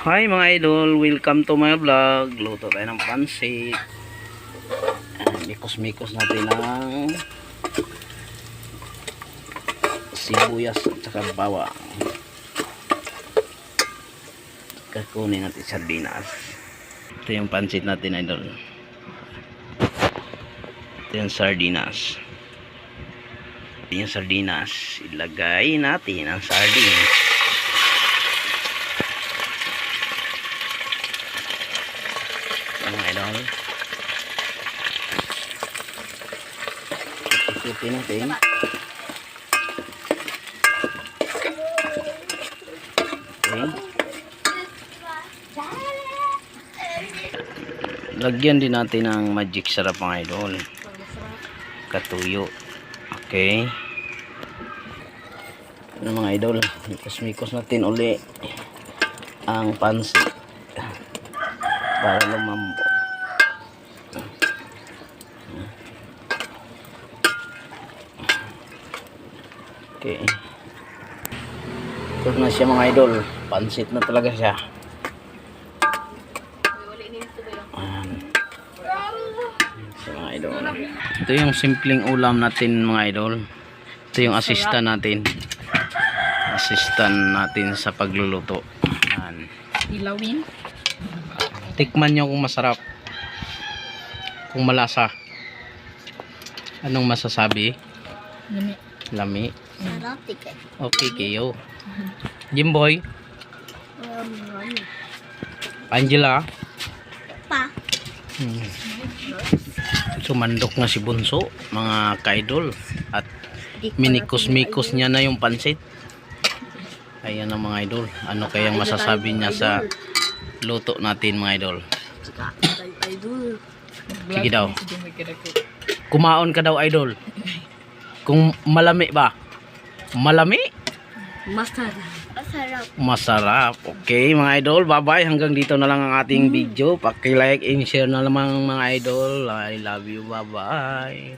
Hi mga idol, welcome to my vlog. Luto tayo ng pansit. Mikos-mikos natin ng sibuyas at saka bawang. Kakunin natin sardinas. Ito yung pansit natin idol. Ito yung sardinas. Ito yung sardinas. Ilagay natin ang sardines. Idol ikutin natin okay lagyan din natin ng magic sarap mga idol. Katuyo. Okay. Ano mga idol? Mikos mikos natin uli ang pansit. Para lumambo. Okay. Na siya mga idol. Pansit na talaga siya. Ayan. Siya, mga idol. Ito yung simpleng ulam natin mga idol. Ito yung assistant natin. Assistant natin sa pagluluto. Ayan. Ilawin. Tikman nyo kung masarap. Kung malasa. Anong masasabi? Lami. Lami. Sarap tiket. Okay kayo. Jimboy. Angela. Pa. Hmm. Sumandok na si Bunso, mga kaidol. At minikos-mikos niya na yung pansit. Ayan ang mga idol. Ano kayang masasabi niya sa luto natin mga idol? Sige daw. Kumaon ka daw idol. Kung malami ba? Malami? Masarap. Masarap. Masarap. Okay mga idol, bye-bye. Hanggang dito na lang ang ating video. Paki-like and share na lamang mga idol. I love you. Bye-bye.